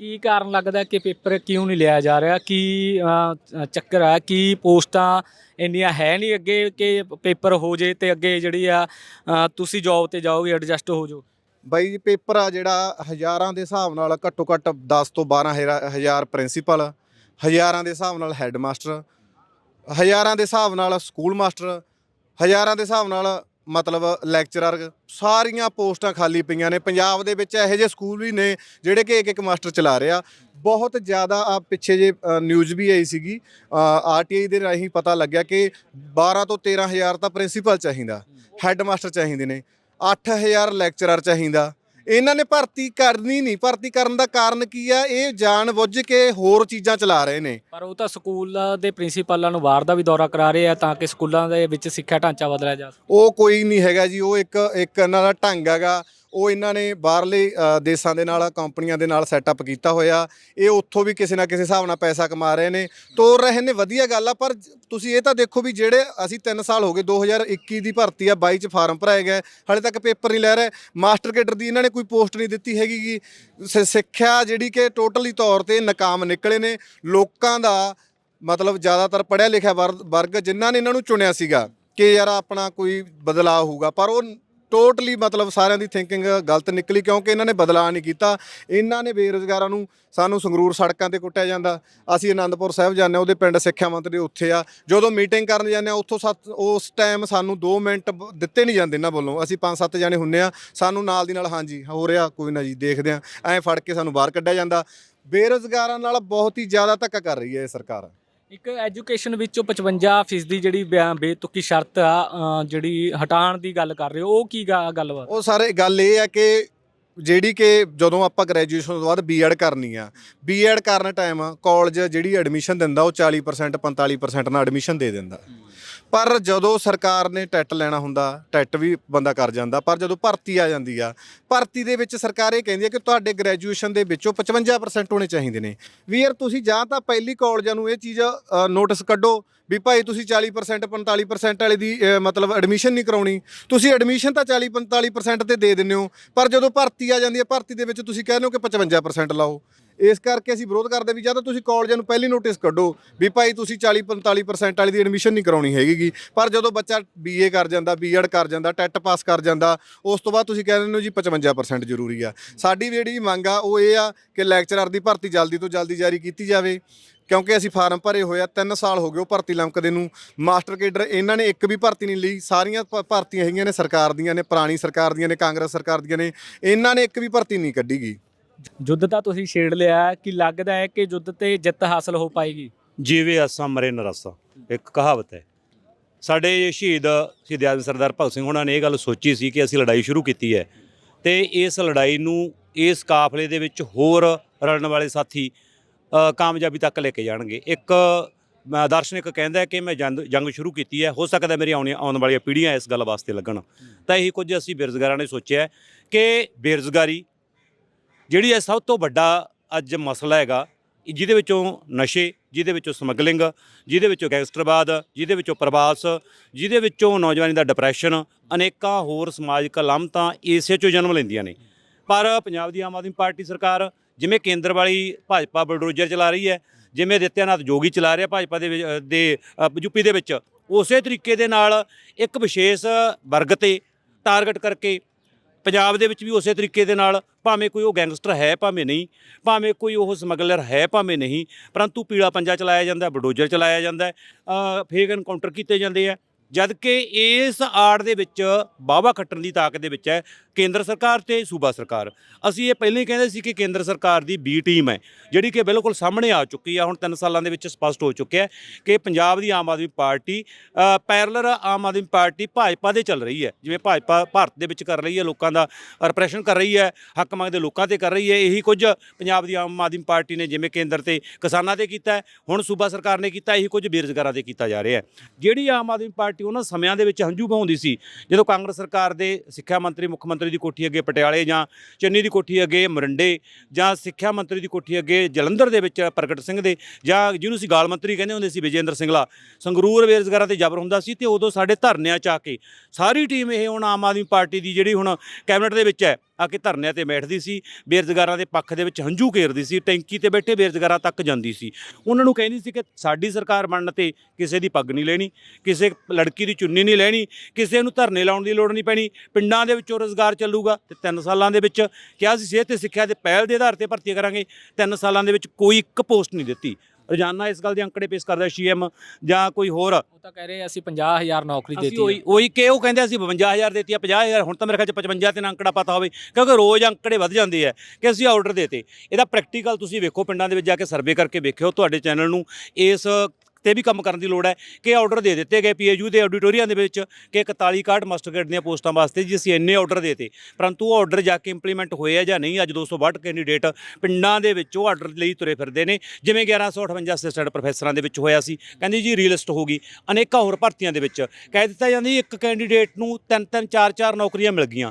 ਕੀ ਕਾਰਨ ਲੱਗਦਾ ਕਿ ਪੇਪਰ ਕਿਉਂ ਨਹੀਂ ਲਿਆ ਜਾ ਰਿਹਾ? ਕੀ ਅ, ਚੱਕਰ ਆ? ਕੀ ਪੋਸਟਾਂ ਇੰਨੀਆਂ ਹੈ ਨਹੀਂ ਅੱਗੇ ਕਿ ਪੇਪਰ ਹੋ ਜੇ ਤੇ ਅੱਗੇ ਜਿਹੜੀ ਆ ਅ, ਤੁਸੀਂ ਜੌਬ ਤੇ ਜਾਓਗੇ ਐਡਜਸਟ ਹੋ ਜਾਓ? ਬਾਈ ਜੀ ਪੇਪਰ ਆ ਜਿਹੜਾ ਹਜ਼ਾਰਾਂ ਦੇ ਹਿਸਾਬ ਨਾਲ ਘੱਟੋ ਘੱਟ 10 ਤੋਂ 12 ਹਜ਼ਾਰ- ਹਜ਼ਾਰ ਪ੍ਰਿੰਸੀਪਲ ਹਜ਼ਾਰਾਂ ਦੇ ਹਿਸਾਬ ਨਾਲ ਹੈੱਡ ਮਾਸਟਰ ਹਜ਼ਾਰਾਂ ਦੇ ਹਿਸਾਬ ਨਾਲ ਸਕੂਲ ਮਾਸਟਰ ਹਜ਼ਾਰਾਂ ਦੇ ਹਿਸਾਬ ਨਾਲ ਮਤਲਬ ਲੈਕਚਰਰ ਸਾਰੀਆਂ ਪੋਸਟਾਂ ਖਾਲੀ ਪਈਆਂ ਨੇ। ਪੰਜਾਬ ਦੇ ਵਿੱਚ ਇਹੋ ਜਿਹੇ ਸਕੂਲ ਵੀ ਨੇ ਜਿਹੜੇ ਕਿ ਇੱਕ ਇੱਕ ਮਾਸਟਰ ਚਲਾ ਰਿਹਾ। ਬਹੁਤ ਜ਼ਿਆਦਾ ਆ ਪਿੱਛੇ ਜੇ ਨਿਊਜ਼ ਵੀ ਆਈ ਸੀਗੀ। ਆਰਟੀਆਈ ਦੇ ਰਾਹੀਂ ਪਤਾ ਲੱਗਿਆ ਕਿ 12 ਤੋਂ 13000 ਤਾਂ ਪ੍ਰਿੰਸੀਪਲ ਚਾਹੀਦਾ ਹੈੱਡ ਮਾਸਟਰ ਚਾਹੀਦੇ ਨੇ। 8000 ਲੈਕਚਰਰ ਚਾਹੀਦਾ। ਇਹਨਾਂ ਨੇ ਭਰਤੀ ਕਰਨੀ ਨਹੀਂ ਭਰਤੀ ਕਰਨ ਦਾ ਕਾਰਨ ਕੀ ਆ? ਇਹ ਜਾਣ ਬੁੱਝ ਕੇ ਹੋਰ ਚੀਜ਼ਾਂ ਚਲਾ ਰਹੇ ਨੇ। ਪਰ ਉਹ ਤਾਂ ਸਕੂਲ ਦੇ ਪ੍ਰਿੰਸੀਪਲਾਂ ਨੂੰ ਬਾਹਰ ਦਾ ਵੀ ਦੌਰਾ ਕਰਾ ਰਹੇ ਆ ਤਾਂ ਕਿ ਸਕੂਲਾਂ ਦੇ ਵਿੱਚ ਸਿੱਖਿਆ ਢਾਂਚਾ ਬਦਲਿਆ ਜਾ ਸਕੇ। ਉਹ ਕੋਈ ਨਹੀਂ ਹੈਗਾ ਜੀ ਉਹ ਇੱਕ ਇੱਕ ਇਹਨਾਂ ਦਾ ਢੰਗ ਹੈਗਾ। ਉਹ ਇਹਨਾਂ ਨੇ ਬਾਹਰਲੇ ਦੇਸ਼ਾਂ ਦੇ ਨਾਲ, ਕੰਪਨੀਆਂ ਦੇ ਨਾਲ ਸੈਟਅਪ ਕੀਤਾ ਹੋਇਆ। ਇਹ ਉੱਥੋਂ ਵੀ ਕਿਸੇ ਨਾ ਕਿਸੇ ਹਿਸਾਬ ਨਾਲ ਪੈਸਾ ਕਮਾ ਰਹੇ ਨੇ। ਤੋਰ ਰਹੇ ਨੇ, ਵਧੀਆ ਗੱਲ ਆ, ਪਰ ਤੁਸੀਂ ਇਹ ਤਾਂ ਦੇਖੋ ਵੀ ਜਿਹੜੇ ਅਸੀਂ 3 ਸਾਲ ਹੋ ਗਏ 2021 ਦੀ ਭਰਤੀ ਆ 22 ਚ ਫਾਰਮ ਭਰਾਏ ਗਏ। ਹਾਲੇ ਤੱਕ ਪੇਪਰ ਨਹੀਂ ਲੈ ਰਹੇ। ਮਾਸਟਰ ਕੇਡਰ ਦੀ ਇਹਨਾਂ ਨੇ ਕੋਈ ਪੋਸਟ ਨਹੀਂ ਦਿੱਤੀ ਹੈਗੀ ਗੀ। ਸ- ਸਿੱਖਿਆ ਜਿਹੜੀ ਕਿ ਟੋਟਲੀ ਤੌਰ ਤੇ ਨਾਕਾਮ ਨਿਕਲੇ ਨੇ। ਲੋਕਾਂ ਦਾ ਮਤਲਬ ਜ਼ਿਆਦਾਤਰ ਪੜ੍ਹਿਆ ਲਿਖਿਆ ਵਰ- ਵਰਗ ਜਿਨ੍ਹਾਂ ਨੇ ਇਹਨਾਂ ਨੂੰ ਚੁਣਿਆ ਸੀਗਾ ਕਿ ਯਾਰ ਆਪਣਾ ਕੋਈ ਬਦਲਾਅ ਹੋਊਗਾ, ਪਰ ਉਹ ਟੋਟਲੀ ਮਤਲਬ ਸਾਰਿਆਂ ਦੀ ਥਿੰਕਿੰਗ ਗਲਤ ਨਿਕਲੀ ਕਿਉਂਕਿ ਇਹਨਾਂ ਨੇ ਬਦਲਾਅ ਨਹੀਂ ਕੀਤਾ। ਇਹਨਾਂ ਨੇ ਬੇਰੁਜ਼ਗਾਰਾਂ ਨੂੰ ਸਾਨੂੰ ਸੰਗਰੂਰ ਸੜਕਾਂ ਤੇ ਕੁੱਟਿਆ ਜਾਂਦਾ। ਅਸੀਂ ਆਨੰਦਪੁਰ ਸਾਹਿਬ ਜਾਂਦੇ ਹਾਂ, ਉਹਦੇ ਪਿੰਡ ਸਿੱਖਿਆ ਮੰਤਰੀ ਉੱਥੇ ਆ। ਜਦੋਂ ਮੀਟਿੰਗ ਕਰਨ ਜਾਂਦੇ ਆ ਉੱਥੋਂ ਸੱਤ, ਉਸ ਟਾਈਮ ਸਾਨੂੰ 2 ਮਿੰਟ ਦਿੱਤੇ ਨਹੀਂ ਜਾਂਦੇ ਇਹਨਾਂ ਵੱਲੋਂ। ਅਸੀਂ 5-7 ਜਾਣੇ ਹੁੰਨੇ ਆ ਸਾਨੂੰ ਨਾਲ ਦੀ ਨਾਲ, ਹਾਂਜੀ, ਹੋ ਰਿਹਾ, ਕੋਈ ਨਾ ਜੀ, ਦੇਖਦੇ ਆ ਐਂ ਫੜ ਕੇ ਸਾਨੂੰ ਬਾਹਰ ਕੱਢਿਆ ਜਾਂਦਾ। ਬੇਰੁਜ਼ਗਾਰਾਂ ਨਾਲ ਬਹੁਤ ਹੀ ਜ਼ਿਆਦਾ ਧੱਕਾ ਕਰ ਰਹੀ ਹੈ ਇਹ ਸਰਕਾਰ। ਇੱਕ ਐਜੂਕੇਸ਼ਨ ਵਿੱਚੋਂ 55% ਫੀਸਦੀ ਜਿਹੜੀ ਬਿਆ- ਬੇਤੁਕੀ ਸ਼ਰਤ ਆ ਅ, ਜਿਹੜੀ ਹਟਾਉਣ ਦੀ ਗੱਲ ਕਰ ਰਹੇ ਹੋ ਉਹ ਕੀ ਗਾ- ਗੱਲਬਾਤ? ਉਹ ਸਾਰੇ ਗੱਲ ਇਹ ਆ ਕਿ ਜਿਹੜੀ ਕਿ ਜਦੋਂ ਆਪਾਂ ਗ੍ਰੈਜੂਏਸ਼ਨ ਤੋਂ ਬਾਅਦ ਬੀਐਡ ਕਰਨੀ ਆ ਬੀਐਡ ਕਰਨ ਟਾਈਮ ਕਾਲਜ ਜਿਹੜੀ ਐਡਮਿਸ਼ਨ ਦਿੰਦਾ ਉਹ 40% 45% ਨਾਲ ਐਡਮਿਸ਼ਨ ਦੇ ਦਿੰਦਾ। ਪਰ ਜਦੋਂ ਸਰਕਾਰ ਨੇ ਟੈਟ ਲੈਣਾ ਹੁੰਦਾ, ਟੈਟ ਵੀ ਬੰਦਾ ਕਰ ਜਾਂਦਾ, ਪਰ ਜਦੋਂ ਭਰਤੀ ਆ ਜਾਂਦੀ ਆ, ਭਰਤੀ ਦੇ ਵਿੱਚ ਸਰਕਾਰ ਇਹ ਕਹਿੰਦੀ ਹੈ ਕਿ ਤੁਹਾਡੇ ਗ੍ਰੈਜੂਏਸ਼ਨ ਦੇ ਵਿੱਚੋਂ 55% ਹੋਣੇ ਚਾਹੀਦੇ ਨੇ। ਵੀ ਯਾਰ ਤੁਸੀਂ ਜਾਂ ਤਾਂ ਪਹਿਲੀ ਕਾਲਜਾਂ ਨੂੰ ਇਹ ਚੀਜ਼ ਨੋਟਿਸ ਕੱਢੋ ਵੀ ਭਾਈ ਤੁਸੀਂ 40% 45% ਵਾਲੇ ਦੀ ਮਤਲਬ ਐਡਮਿਸ਼ਨ ਨਹੀਂ ਕਰਾਉਣੀ। ਤੁਸੀਂ ਐਡਮਿਸ਼ਨ ਤਾਂ 40 45% ਤੇ ਦੇ ਦਿੰਦੇ ਹੋ, ਪਰ ਜਦੋਂ ਭਰਤੀ ਆ ਜਾਂਦੀ ਹੈ ਭਰਤੀ ਦੇ ਵਿੱਚ ਤੁਸੀਂ ਕਹਿੰਦੇ ਹੋ ਕਿ 55% ਲਾਓ। ਇਸ ਕਰਕੇ ਅਸੀਂ ਵਿਰੋਧ ਕਰਦੇ ਵੀ ਜਾਂ ਤਾਂ ਤੁਸੀਂ ਕਾਲਜਾਂ ਨੂੰ ਪਹਿਲੀ ਨੋਟਿਸ ਕੱਢੋ ਵੀ ਭਾਈ ਤੁਸੀਂ 40 45% ਵਾਲੀ ਦੀ ਐਡਮਿਸ਼ਨ ਨਹੀਂ ਕਰਾਉਣੀ ਹੈਗੀ ਪਰ ਜਦੋਂ ਬੱਚਾ ਬੀਏ ਕਰ ਜਾਂਦਾ ਬੀਐਡ ਕਰ ਜਾਂਦਾ ਟੈਟ ਪਾਸ ਕਰ ਜਾਂਦਾ, ਉਸ ਤੋਂ ਬਾਅਦ ਤੁਸੀਂ ਕਹਿ ਦਿੰਦੇ ਹੋ ਜੀ 55% ਜ਼ਰੂਰੀ ਆ। ਸਾਡੀ ਜਿਹੜੀ ਮੰਗ ਆ, ਉਹ ਇਹ ਆ ਕਿ ਲੈਕਚਰਰ ਦੀ ਭਰਤੀ ਜਲਦੀ ਤੋਂ ਜਲਦੀ ਜਾਰੀ ਕੀਤੀ ਜਾਵੇ। ਕਿਉਂਕਿ ਅਸੀਂ ਫਾਰਮ ਭਰੇ ਹੋਏ ਆ 3 ਸਾਲ ਹੋ ਗਏ ਉਹ ਭਰਤੀ ਲੰਕਦੇ ਨੂੰ। ਮਾਸਟਰ ਕੇਡਰ ਇਹਨਾਂ ਨੇ ਇੱਕ ਵੀ ਭਰਤੀ ਨਹੀਂ ਲਈ। ਸਾਰੀਆਂ ਭ- ਭਰਤੀਆਂ ਹੈਗੀਆਂ ਨੇ, ਸਰਕਾਰ ਦੀਆਂ ਨੇ, ਪੁਰਾਣੀ ਸਰਕਾਰ ਦੀਆਂ ਨੇ, ਕਾਂਗਰਸ ਸਰਕਾਰ ਦੀਆਂ ਨੇ। ਇਹਨਾਂ ਨੇ ਇੱਕ ਵੀ ਭਰਤੀ ਨਹੀਂ ਕੱਢੀ ਗਈ ਯੁੱਧ ਤਾਂ ਤੁਸੀਂ ਛੇੜ ਲਿਆ ਕਿ ਲੱਗਦਾ ਹੈ ਕਿ ਯੁੱਧ ਤੇ ਜਿੱਤ ਹਾਸਲ ਹੋ ਪਾਏਗੀ? ਜੀਵੇ ਆਸਾਂ ਮਰੇ ਨਰਾਸਾ, ਇੱਕ ਕਹਾਵਤ ਹੈ। ਸਾਡੇ ਸ਼ਹੀਦ ਸ਼ਹੀਦ ਆਜ਼ਮ ਸਰਦਾਰ ਭਗਤ ਸਿੰਘ ਉਹਨਾਂ ਨੇ ਇਹ ਗੱਲ ਸੋਚੀ ਸੀ ਕਿ ਅਸੀਂ ਲੜਾਈ ਸ਼ੁਰੂ ਕੀਤੀ ਹੈ ਤੇ ਇਸ ਲੜਾਈ ਨੂੰ ਇਸ ਕਾਫਲੇ ਦੇ ਵਿੱਚ ਹੋਰ ਰਲਣ ਵਾਲੇ ਸਾਥੀ ਕਾਮਯਾਬੀ ਤੱਕ ਲੈ ਕੇ ਜਾਣਗੇ। ਇੱਕ ਮੈਂ ਦਾਰਸ਼ਨਿਕ ਕਹਿੰਦਾ ਕਿ ਮੈਂ ਜੰਗ ਜੰਗ ਸ਼ੁਰੂ ਕੀਤੀ ਹੈ, ਹੋ ਸਕਦਾ ਮੇਰੀ ਆਉਣੀ ਆਉਣ ਵਾਲੀਆਂ ਪੀੜ੍ਹੀਆਂ ਇਸ ਗੱਲ ਵਾਸਤੇ ਲੱਗਣ। ਤਾਂ ਇਹੀ ਕੁਝ ਅਸੀਂ ਬੇਰੁਜ਼ਗਾਰਾਂ ਨੇ ਸੋਚਿਆ ਕਿ ਬੇਰੁਜ਼ਗਾਰੀ ਜਿਹੜੀ ਇਹ ਸਭ ਤੋਂ ਵੱਡਾ ਅੱਜ ਮਸਲਾ ਹੈਗਾ ਜਿਹਦੇ ਵਿੱਚੋਂ ਨਸ਼ੇ ਜਿਹਦੇ ਵਿੱਚੋਂ ਸਮਗਲਿੰਗ ਜਿਹਦੇ ਵਿੱਚੋਂ ਗੈਂਗਸਟਰਵਾਦ ਜਿਹਦੇ ਵਿੱਚੋਂ ਪ੍ਰਵਾਸ ਜਿਹਦੇ ਵਿੱਚੋਂ ਨੌਜਵਾਨੀ ਦਾ ਡਿਪਰੈਸ਼ਨ ਅਨੇਕਾਂ ਹੋਰ ਸਮਾਜਿਕ ਲਾਮਤਾਂ ਇਸੇ ਚੋਂ ਜਨਮ ਲੈਂਦੀਆਂ ਨੇ। ਪਰ ਪੰਜਾਬ ਦੀ ਆਮ ਆਦਮੀ ਪਾਰਟੀ ਸਰਕਾਰ ਜਿਵੇਂ ਕੇਂਦਰ ਵਾਲੀ ਭਾਜਪਾ ਬਲਡੋਜ਼ਰ ਚਲਾ ਰਹੀ ਹੈ ਜਿਵੇਂ ਆਦਿੱਤਿਆਨਾਥ ਜੋਗੀ ਚਲਾ ਰਿਹਾ ਭਾਜਪਾ ਦੇ ਵਿੱਚ- ਅ, ਦੇ ਯੂਪੀ ਦੇ ਵਿੱਚ ਉਸੇ ਤਰੀਕੇ ਦੇ ਨਾਲ ਇੱਕ ਵਿਸ਼ੇਸ਼ ਵਰਗ ਤੇ ਟਾਰਗੇਟ ਕਰਕੇ ਪੰਜਾਬ ਦੇ ਵਿੱਚ ਵੀ ਉਸੇ ਤਰੀਕੇ ਦੇ ਨਾਲ ਭਾਵੇਂ ਕੋਈ ਉਹ ਗੈਂਗਸਟਰ ਹੈ, ਭਾਵੇਂ ਨਹੀਂ, ਭਾਵੇਂ ਕੋਈ ਉਹ ਸਮਗਲਰ ਹੈ, ਭਾਵੇਂ ਨਹੀਂ, ਪਰੰਤੂ ਪੀਲਾ ਪੰਜਾ ਚਲਾਇਆ ਜਾਂਦਾ ਬਡੋਜਰ ਚਲਾਇਆ ਜਾਂਦਾ ਫੇਕ ਐਨਕਾਊਂਟਰ ਕੀਤੇ ਜਾਂਦੇ ਆ। ਜਦ ਕਿ ਇਸ ਆੜ ਦੇ ਵਿੱਚ ਬਾਵਾ ਖੱਟਣ ਦੀ ਤਾਕਤ ਦੇ ਵਿੱਚ ਹੈ, ਕੇਂਦਰ ਸਰਕਾਰ ਤੇ ਸੂਬਾ ਸਰਕਾਰ। ਅਸੀਂ ਇਹ ਪਹਿਲਾਂ ਹੀ ਕਹਿੰਦੇ ਸੀ ਕਿ ਕੇਂਦਰ ਸਰਕਾਰ ਦੀ ਬੀ ਟੀਮ ਹੈ, ਜਿਹੜੀ ਕਿ ਬਿਲਕੁਲ ਸਾਹਮਣੇ ਆ ਚੁੱਕੀ ਆ, ਹੁਣ 3 ਸਾਲਾਂ ਦੇ ਵਿੱਚ ਸਪਸ਼ਟ ਹੋ ਚੁੱਕਿਆ ਹੈ ਕਿ ਪੰਜਾਬ ਦੀ Aam Aadmi Party parallel Aam Aadmi Party Bhajpa ਦੇ ਚੱਲ ਰਹੀ ਹੈ। ਜਿਵੇਂ ਭਾਜਪਾ ਭਾਰਤ ਦੇ ਵਿੱਚ ਕਰ ਰਹੀ ਹੈ, ਲੋਕਾਂ ਦਾ ਰਿਪਰੈਸ਼ਨ ਕਰ ਰਹੀ ਹੈ, ਹੱਕ ਮੰਗਦੇ ਲੋਕਾਂ ਤੇ ਕਰ ਰਹੀ ਹੈ, ਇਹੀ ਕੁਝ ਪੰਜਾਬ ਦੀ ਆਮ ਆਦਮੀ ਪਾਰਟੀ ਨੇ ਜਿਵੇਂ ਕੇਂਦਰ ਤੇ ਕਿਸਾਨਾਂ ਤੇ ਕੀਤਾ ਹੁਣ ਸੂਬਾ ਸਰਕਾਰ ਨੇ ਕੀਤਾ ਇਹੀ ਕੁਝ ਬੇਰੁਜ਼ਗਾਰਾਂ ਤੇ ਕੀਤਾ ਜਾ ਰਿਹਾ ਹੈ। ਜਿਹੜੀ ਆਮ ਆਦਮੀ ਪਾਰਟੀ ਉਹਨਾਂ ਸਮਿਆਂ ਦੇ ਵਿੱਚ ਹੰਝੂ ਬਹਾਉਂਦੀ ਸੀ। ਜਦੋਂ ਕਾਂਗਰਸ ਸਰਕਾਰ ਦੇ ਸਿੱਖਿਆ ਮੰਤਰੀ, ਮੁੱਖ ਮੰਤਰੀ ਦੀ ਕੋਠੀ ਅੱਗੇ ਪਟਿਆਲੇ ਜਾਂ ਚੰਨੀ ਦੀ ਕੋਠੀ ਅੱਗੇ ਮਰਿੰਡੇ ਜਾਂ ਸਿੱਖਿਆ ਮੰਤਰੀ ਦੀ ਕੋਠੀ ਅੱਗੇ ਜਲੰਧਰ ਦੇ ਵਿੱਚ ਪ੍ਰਗਟ ਸਿੰਘ ਦੇ ਜਾਂ ਜਿਹਨੂੰ ਅਸੀਂ ਗਾਲ ਮੰਤਰੀ ਕਹਿੰਦੇ ਹੁੰਦੇ ਸੀ ਵਿਜੇਂਦਰ ਸਿੰਗਲਾ, ਸੰਗਰੂਰ ਬੇਰੁਜ਼ਗਾਰਾਂ ਤੇ ਜ਼ਬਰ ਹੁੰਦਾ ਸੀ ਤੇ ਉਦੋਂ ਸਾਡੇ ਧਰਨਿਆਂ ਚ ਆ ਕੇ ਸਾਰੀ ਟੀਮ ਇਹ ਹੁਣ ਆਮ ਆਦਮੀ ਪਾਰਟੀ ਦੀ ਜਿਹੜੀ ਹੁਣ ਕੈਬਨਿਟ ਦੇ ਵਿੱਚ ਹੈ ਆ ਕੇ ਧਰਨਿਆਂ ਤੇ ਬੈਠਦੀ ਸੀ, ਬੇਰੁਜ਼ਗਾਰਾਂ ਦੇ ਪੱਖ ਦੇ ਵਿੱਚ ਹੰਝੂ ਘੇਰਦੀ ਸੀ, ਟੈਂਕੀ ਤੇ ਬੈਠੇ ਬੇਰੁਜ਼ਗਾਰਾਂ ਤੱਕ ਜਾਂਦੀ ਸੀ। ਉਹਨਾਂ ਨੂੰ ਕਹਿੰਦੀ ਸੀ ਕਿ ਸਾਡੀ ਸਰਕਾਰ ਬਣਨ ਤੇ ਕਿਸੇ ਦੀ ਪੱਗ ਨਹੀਂ ਲੈਣੀ, ਕਿਸੇ ਲੜਕੀ ਦੀ ਚੁੰਨੀ ਨਹੀਂ ਲੈਣੀ, ਕਿਸੇ ਨੂੰ ਧਰਨੇ ਲਾਉਣ ਦੀ ਲੋੜ ਨਹੀਂ ਪੈਣੀ, ਪਿੰਡਾਂ ਦੇ ਵਿੱਚੋਂ ਰੋਜ਼ਗਾਰ ਚੱਲੂਗਾ ਤੇ 3 ਸਾਲਾਂ ਦੇ ਵਿੱਚ ਕਿਹਾ ਸੀ ਸਿਹਤ ਤੇ ਸਿੱਖਿਆ ਦੇ ਪਹਿਲ ਦੇ ਆਧਾਰ ਤੇ ਭਰਤੀ ਕਰਾਂਗੇ 3 ਸਾਲਾਂ ਦੇ ਵਿੱਚ ਕੋਈ ਇੱਕ ਪੋਸਟ ਨਹੀਂ ਦਿੱਤੀ। ਰੋਜ਼ਾਨਾ ਇਸ ਗੱਲ ਦੇ ਅੰਕੜੇ ਪੇਸ਼ ਕਰਦਾ ਸੀਐਮ ਜਾਂ ਕੋਈ ਹੋਰ? ਉਹ ਤਾਂ ਕਹਿ ਰਹੇ ਅਸੀਂ 50000 ਨੌਕਰੀ ਅਸੀਂ ਦੇਤੀ ਉਹੀ ਉਹੀ ਕਿ ਉਹ ਕਹਿੰਦੇ ਅਸੀਂ 52000 ਦੇਤੀ ਆ? 50000 ਹੁਣ ਤਾਂ ਮੇਰੇ ਖਿਆਲ ਚ 55 ਤੇ ਨਾ ਅੰਕੜਾ ਪਤਾ ਹੋਵੇ ਕਿਉਂਕਿ ਰੋਜ਼ ਅੰਕੜੇ ਵੱਧ ਜਾਂਦੇ ਆ ਕਿ ਅਸੀਂ ਆਰਡਰ ਦੇਤੇ। ਇਹਦਾ ਪ੍ਰੈਕਟੀਕਲ ਤੁਸੀਂ ਵੇਖੋ ਪਿੰਡਾਂ ਦੇ ਵਿੱਚ ਜਾ ਕੇ ਸਰਵੇ ਕਰਕੇ ਵੇਖਿਓ ਤੁਹਾਡੇ ਚੈਨਲ ਨੂੰ ਇਸ ਤੇ ਵੀ ਕੰਮ ਕਰਨ ਦੀ ਲੋੜ ਹੈ ਕਿ ਆਰਡਰ ਦੇ ਦਿੱਤੇ ਗਏ ਪੀਏਯੂ ਦੇ ਆਡੀਟੋਰੀਅਮ ਦੇ ਵਿੱਚ ਕਿ 41 ਕਾਰਡ ਮਾਸਟਰ ਗ੍ਰੇਡ ਦੀਆਂ ਪੋਸਟਾਂ ਵਾਸਤੇ ਜੀ ਅਸੀਂ ਇੰਨੇ ਆਰਡਰ ਦੇਤੇ। ਪਰੰਤੂ ਉਹ ਆਰਡਰ ਜਾ ਕੇ ਇੰਪਲੀਮੈਂਟ ਹੋਏ ਆ ਜਾਂ ਨਹੀਂ, ਅੱਜ 262 ਕੈਂਡੀਡੇਟ ਪਿੰਡਾਂ ਦੇ ਵਿੱਚ ਉਹ ਆਰਡਰ ਲਈ ਤੁਰੇ ਫਿਰਦੇ ਨੇ। ਜਿਵੇਂ 1158 ਅਸਿਸਟੈਂਟ ਪ੍ਰੋਫੈਸਰਾਂ ਦੇ ਵਿੱਚ ਹੋਇਆ ਸੀ, ਕਹਿੰਦੀ ਜੀ ਰੀਲਿਸਟ ਗਈ। ਅਨੇਕਾਂ ਹੋਰ ਭਰਤੀਆਂ ਦੇ ਵਿੱਚ ਕਹਿ ਦਿੱਤਾ ਜਾਂਦੀ ਇੱਕ ਕੈਂਡੀਡੇਟ ਨੂੰ ਤਿੰਨ ਤਿੰਨ, ਚਾਰ ਚਾਰ ਨੌਕਰੀਆਂ ਮਿਲ ਗਈਆਂ।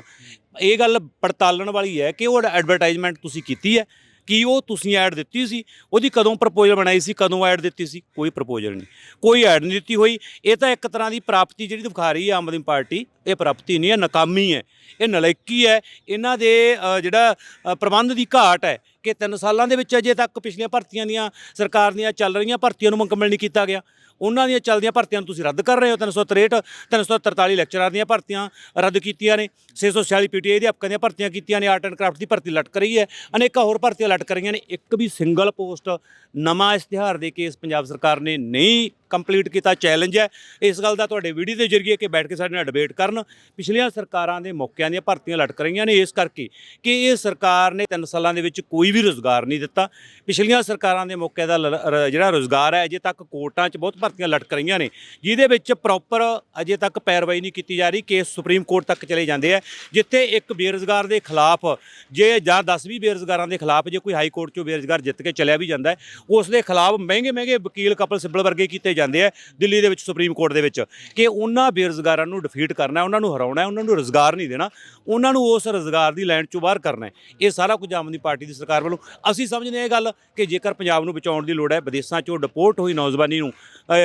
ਇਹ ਗੱਲ ਪੜਤਾਲਣ ਵਾਲੀ ਹੈ ਕਿ ਉਹ ਐਡਵਰਟਾਈਜ਼ਮੈਂਟ ਤੁਸੀਂ ਕੀਤੀ ਹੈ। ਕੀ ਉਹ ਤੁਸੀਂ ਐਡ ਦਿੱਤੀ ਸੀ? ਉਹਦੀ ਕਦੋਂ ਪ੍ਰਪੋਜ਼ਲ ਬਣਾਈ ਸੀ? ਕਦੋਂ ਐਡ ਦਿੱਤੀ ਸੀ? ਕੋਈ ਪ੍ਰਪੋਜ਼ਲ ਨਹੀਂ। ਕੋਈ ਐਡ ਨਹੀਂ ਦਿੱਤੀ ਹੋਈ। ਇਹ ਤਾਂ ਇੱਕ ਤਰ੍ਹਾਂ ਦੀ ਪ੍ਰਾਪਤੀ ਜਿਹੜੀ ਦਿਖਾ ਰਹੀ ਹੈ ਆਮ ਆਦਮੀ ਪਾਰਟੀ, ਇਹ ਪ੍ਰਾਪਤੀ ਨਹੀਂ ਹੈ, ਨਾਕਾਮੀ ਹੈ। ਇਹ ਨਲਾਇਕੀ ਹੈ। ਇਹਨਾਂ ਦੇ ਜਿਹੜਾ ਪ੍ਰਬੰਧ ਦੀ ਘਾਟ ਹੈ ਕਿ ਤਿੰਨ ਸਾਲਾਂ ਦੇ ਵਿੱਚ ਅਜੇ ਤੱਕ ਪਿਛਲੀਆਂ ਭਰਤੀਆਂ ਦੀਆਂ ਸਰਕਾਰ ਦੀਆਂ ਚੱਲ ਰਹੀਆਂ ਭਰਤੀਆਂ ਨੂੰ ਮੁਕੰਮਲ ਨਹੀਂ ਕੀਤਾ ਗਿਆ। ਉਹਨਾਂ ਦੀਆਂ ਚੱਲਦੀਆਂ ਭਰਤੀਆਂ ਨੂੰ ਤੁਸੀਂ ਰੱਦ ਕਰ ਰਹੇ ਹੋ 363 343 ਲੈਕਚਰਾਂ ਦੀਆਂ ਭਰਤੀਆਂ ਰੱਦ ਕੀਤੀਆਂ ਨੇ 646 ਪੀਟੀਆਈ ਦੇ ਅਪਕਾਂ ਦੀਆਂ ਭਰਤੀਆਂ ਕੀਤੀਆਂ ਨੇ ਆਰਟ ਐਂਡ ਕਰਾਫਟ ਦੀ ਭਰਤੀ ਲਟਕ ਰਹੀ ਹੈ, ਅਨੇਕਾਂ ਹੋਰ ਭਰਤੀਆਂ ਲਟਕ ਰਹੀਆਂ ਨੇ, ਇੱਕ ਵੀ ਸਿੰਗਲ ਪੋਸਟ ਨਵਾਂ ਇਸ਼ਤਿਹਾਰ ਦੇ ਕੇਸ ਪੰਜਾਬ ਸਰਕਾਰ ਨੇ ਨਹੀਂ ਕੰਪਲੀਟ ਕੀਤਾ ਚੈਲੰਜ ਹੈ। ਇਸ ਗੱਲ ਦਾ ਤੁਹਾਡੇ ਵੀਡੀਓ ਦੇ ਜ਼ਰੀਏ ਕਿ ਬੈਠ ਕੇ ਸਾਡੇ ਨਾਲ ਡਿਬੇਟ ਕਰਨ, ਪਿਛਲੀਆਂ ਸਰਕਾਰਾਂ ਦੇ ਮੌਕਿਆਂ ਦੀਆਂ ਭਰਤੀਆਂ ਲਟਕ ਰਹੀਆਂ ਨੇ, ਇਸ ਕਰਕੇ ਕਿ ਇਹ ਸਰਕਾਰ ਨੇ 3 ਸਾਲਾਂ ਦੇ ਵਿੱਚ ਕੋਈ ਵੀ ਰੋਜ਼ਗਾਰ ਨਹੀਂ ਦਿੱਤਾ। ਪਿਛਲੀਆਂ ਸਰਕਾਰਾਂ ਦੇ ਮੌਕੇ ਦਾ ਲ- ਜਿਹੜਾ ਰੋਜ਼ਗਾਰ ਹੈ, ਅਜੇ ਤੱਕ ਕੋਰਟਾਂ 'ਚ ਬਹੁਤ ਭਰਤੀਆਂ ਲਟਕ ਰਹੀਆਂ ਨੇ, ਜਿਹਦੇ ਵਿੱਚ ਪ੍ਰੋਪਰ ਅਜੇ ਤੱਕ ਪੈਰਵਾਈ ਨਹੀਂ ਕੀਤੀ ਜਾ ਰਹੀ ਕੇਸ ਸੁਪਰੀਮ ਕੋਰਟ ਤੱਕ ਚਲੇ ਜਾਂਦੇ ਆ, ਜਿੱਥੇ ਇੱਕ ਬੇਰੁਜ਼ਗਾਰ ਦੇ ਖਿਲਾਫ ਜੇ ਜਾਂ 10 ਵੀ ਬੇਰੁਜ਼ਗਾਰਾਂ ਦੇ ਖਿਲਾਫ ਜੇ ਕੋਈ ਹਾਈ ਕੋਰਟ 'ਚੋਂ ਬੇਰੁਜ਼ਗਾਰ ਜਿੱਤ ਕੇ ਚਲਿਆ ਵੀ ਜਾਂਦਾ ਹੈ, ਉਸ ਦੇ ਖਿਲਾਫ ਮਹਿੰਗੇ ਮਹਿੰਗੇ ਵਕੀਲ ਕਪਲ ਸਿੱਬਲ ਵਰਗੇ ਕੀਤੇ ਜਾਂਦੇ ਆ, ਦਿੱਲੀ ਦੇ ਵਿੱਚ ਸੁਪਰੀਮ ਕੋਰਟ ਦੇ ਵਿੱਚ, ਕਿ ਉਹਨਾਂ ਬੇਰੁਜ਼ਗਾਰਾਂ ਨੂੰ ਡਿਫੀਟ ਕਰਨਾ ਉਹਨਾਂ ਨੂੰ ਹਰਾਉਣਾ ਉਹਨਾਂ ਨੂੰ ਰੋਜ਼ਗਾਰ ਨਹੀਂ ਦੇਣਾ, ਉਹਨਾਂ ਨੂੰ ਉਸ ਰੋਜ਼ਗਾਰ ਦੀ ਲਾਈਨ ਚੋਂ ਬਾਹਰ ਕਰਨਾ ਇਹ ਸਾਰਾ ਕੁਝ ਆਮ ਆਦਮੀ ਪਾਰਟੀ ਦੀ ਸਰਕਾਰ ਵੱਲੋਂ, ਅਸੀਂ ਸਮਝਦੇ ਹਾਂ ਇਹ ਗੱਲ ਕਿ ਜੇਕਰ ਪੰਜਾਬ ਨੂੰ ਬਚਾਉਣ ਦੀ ਲੋੜ ਹੈ, ਵਿਦੇਸ਼ਾਂ ਚੋਂ ਡਿਪੋਰਟ ਹੋਈ ਨੌਜਵਾਨੀ ਨੂੰ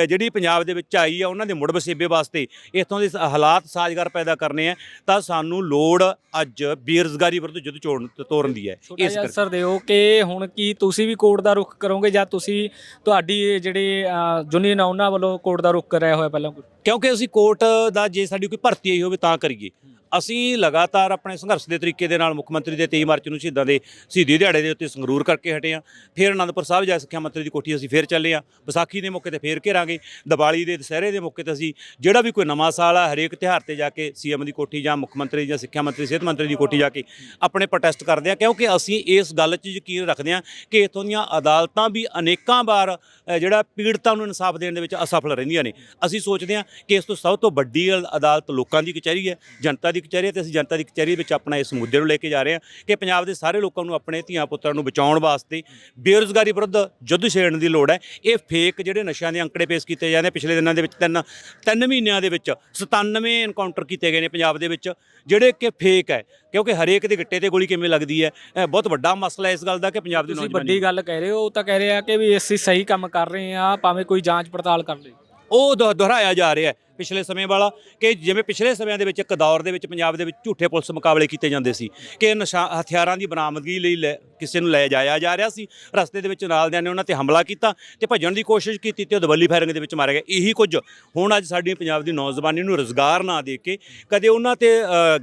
ਜਿਹੜੀ ਪੰਜਾਬ ਦੇ ਵਿੱਚ ਆਈ ਆ ਉਹਨਾਂ ਦੇ ਮੁੜ ਵਸੇਬੇ ਵਾਸਤੇ ਇੱਥੋਂ ਦੇ ਹਾਲਾਤ ਸਾਜ਼ਗਾਰ ਪੈਦਾ ਕਰਨੇ ਆ ਤਾਂ ਸਾਨੂੰ ਲੋੜ ਅੱਜ ਬੇਰੁਜ਼ਗਾਰੀ ਵਿਰੁੱਧ ਜੁੱਧ ਚੋਣ ਤੋਰਨ ਦੀ ਹੈ। ਇਸ ਅਸਰ ਦਿਓ ਕਿ ਹੁਣ ਕੀ ਤੁਸੀਂ ਵੀ ਕੋਰਟ ਦਾ ਰੁਖ ਕਰੋਗੇ ਜਾਂ ਤੁਸੀਂ ਤੁਹਾਡੀ ਇਹ ਜਿਹੜੇ ਜੁਨੀਅਨ ਉਹਨਾਂ ਵੱਲੋਂ ਕੋਰਟ ਦਾ ਰੁਖ ਕਰਿਆ ਹੋਇਆ ਪਹਿਲਾਂ ਕਿਉਂਕਿ ਅਸੀਂ ਕੋਰਟ ਦਾ ਜੇ ਸਾਡੀ ਕੋਈ ਭਰਤੀ ਆਈ ਹੋਵੇ ਤਾਂ ਕਰੀਏ। ਅਸੀਂ ਲਗਾਤਾਰ ਆਪਣੇ ਸੰਘਰਸ਼ ਦੇ ਤਰੀਕੇ ਦੇ ਨਾਲ ਮੁੱਖ ਮੰਤਰੀ ਦੇ 23 ਮਾਰਚ ਨੂੰ ਸ਼ਹੀਦਾਂ ਦੇ ਸ਼ਹੀਦੀ ਦਿਹਾੜੇ ਦੇ ਉੱਤੇ ਸੰਗਰੂਰ ਕਰਕੇ ਹਟੇ ਆ ਫਿਰ ਅਨੰਦਪੁਰ ਸਾਹਿਬ ਜਾ ਸਿੱਖਿਆ ਮੰਤਰੀ ਦੀ ਕੋਠੀ ਅਸੀਂ ਫਿਰ ਚੱਲੇ ਆ ਵਿਸਾਖੀ ਦੇ ਮੌਕੇ ਤੇ ਫੇਰ ਘੇਰਾਂਗੇ। ਦੀਵਾਲੀ ਦੇ ਦੁਸਹਿਰੇ ਦੇ ਮੌਕੇ ਤੇ ਅਸੀਂ ਜਿਹੜਾ ਵੀ ਕੋਈ ਨਵਾਂ ਸਾਲ ਆ, ਹਰੇਕ ਤਿਉਹਾਰ ਤੇ ਜਾ ਕੇ ਸੀਐਮ ਦੀ ਕੋਠੀ ਜਾਂ ਮੁੱਖ ਮੰਤਰੀ ਜਾਂ ਸਿੱਖਿਆ ਮੰਤਰੀ, ਸਿਹਤ ਮੰਤਰੀ ਦੀ ਕੋਠੀ ਜਾ ਕੇ ਆਪਣੇ ਪ੍ਰੋਟੈਸਟ ਕਰਦੇ ਆ ਕਿਉਂਕਿ ਅਸੀਂ ਇਸ ਗੱਲ 'ਚ ਯਕੀਨ ਰੱਖਦੇ ਆ ਕਿ ਇਥੋਂ ਦੀਆਂ ਅਦਾਲਤਾਂ ਵੀ ਅਨੇਕਾਂ ਵਾਰ ਜਿਹੜਾ ਪੀੜਤਾਂ ਨੂੰ ਇਨਸਾਫ ਦੇਣ ਦੇ ਵਿੱਚ ਅਸਫਲ ਰਹਿੰਦੀਆਂ ਨੇ। ਅਸੀਂ ਸੋਚਦੇ ਹਾਂ ਕਿ ਇਸ ਤੋਂ ਸਭ ਤੋਂ ਵੱਡੀ ਅਦਾਲਤ ਲੋਕਾਂ ਦੀ ਕਚਹਿਰੀ ਹੈ ਜਨਤਾ ਦੀ ਕਚਹਿਰੀ ਹੈ ਤੇ ਅਸੀਂ ਜਨਤਾ ਦੀ ਕਚਹਿਰੀ ਵਿੱਚ ਆਪਣਾ ਇਸ ਮੁੱਦੇ ਨੂੰ ਲੈ ਕੇ ਜਾ ਰਹੇ ਹਾਂ ਕਿ ਪੰਜਾਬ ਦੇ ਸਾਰੇ ਲੋਕਾਂ ਨੂੰ ਆਪਣੇ ਧੀਆਂ ਪੁੱਤਰਾਂ ਨੂੰ ਬਚਾਉਣ ਵਾਸਤੇ ਬੇਰੁਜ਼ਗਾਰੀ ਵਿਰੁੱਧ ਯੁੱਧ ਛੇੜਨ ਦੀ ਲੋੜ ਹੈ। ਇਹ ਫੇਕ ਜਿਹੜੇ ਨਸ਼ਿਆਂ ਦੇ ਅੰਕੜੇ ਪੇਸ਼ ਕੀਤੇ ਜਾਂਦੇ ਪਿਛਲੇ ਦਿਨਾਂ ਦੇ ਵਿੱਚ ਤਿੰਨ ਤਿੰਨ ਮਹੀਨਿਆਂ ਦੇ ਵਿੱਚ 97 ਐਨਕਾਊਂਟਰ ਕੀਤੇ ਗਏ ਨੇ ਪੰਜਾਬ ਦੇ ਵਿੱਚ ਜਿਹੜੇ ਕਿ ਫੇਕ ਹੈ। ਕਿਉਂਕਿ ਹਰੇਕ ਦੇ ਗਿੱਟੇ ਤੇ ਗੋਲੀ ਕਿਵੇਂ ਲੱਗਦੀ ਹੈ ਇਹ ਬਹੁਤ ਵੱਡਾ ਮਸਲਾ ਇਸ ਗੱਲ ਦਾ ਕਿ ਪੰਜਾਬ ਦੀ ਤੁਸੀਂ ਨੌਜਵਾਨੀ ਵੱਡੀ ਗੱਲ ਕਹਿ ਰਹੇ ਹੋ ਉਹ ਤਾਂ ਕਹਿ ਰਹੇ ਆ ਕਿ ਵੀ ਅਸੀਂ ਸਹੀ ਕੰਮ ਕਰ ਰਹੇ ਆ, ਭਾਵੇਂ ਕੋਈ ਜਾਂਚ ਪੜਤਾਲ ਕਰ ਲੇ। ਉਹ ਦੁਹ- ਦੁਹਰਾਇਆ ਜਾ ਰਿਹਾ ਹੈ। ਪਿਛਲੇ ਸਮੇਂ ਵਾਲਾ ਕਿ ਜਿਵੇਂ ਪਿਛਲੇ ਸਮਿਆਂ ਦੇ ਵਿੱਚ ਇੱਕ ਦੌਰ ਦੇ ਵਿੱਚ ਪੰਜਾਬ ਦੇ ਵਿੱਚ ਝੂਠੇ ਪੁਲਿਸ ਮੁਕਾਬਲੇ ਕੀਤੇ ਜਾਂਦੇ ਸੀ ਕਿ ਨਸ਼ਾ, ਹਥਿਆਰਾਂ ਦੀ ਬਰਾਮਦਗੀ ਲਈ ਲੈ- ਕਿਸੇ ਨੂੰ ਲੈ ਜਾਇਆ ਜਾ ਰਿਹਾ ਸੀ। ਰਸਤੇ ਦੇ ਵਿੱਚ ਨਾਲਦਿਆਂ ਨੇ ਉਹਨਾਂ ਤੇ ਹਮਲਾ ਕੀਤਾ ਤੇ ਭੱਜਣ ਦੀ ਕੋਸ਼ਿਸ਼ ਕੀਤੀ ਤੇ ਉਹ ਦਵੱਲੀ ਫਾਇਰਿੰਗ ਦੇ ਵਿੱਚ ਮਾਰਿਆ ਗਿਆ ਇਹੀ ਕੁਝ ਹੁਣ ਅੱਜ ਸਾਡੀ ਪੰਜਾਬ ਦੀ ਨੌਜਵਾਨੀ ਨੂੰ ਰੋਜ਼ਗਾਰ ਨਾ ਦੇ ਕੇ ਕਦੇ ਉਹਨਾਂ ਤੇ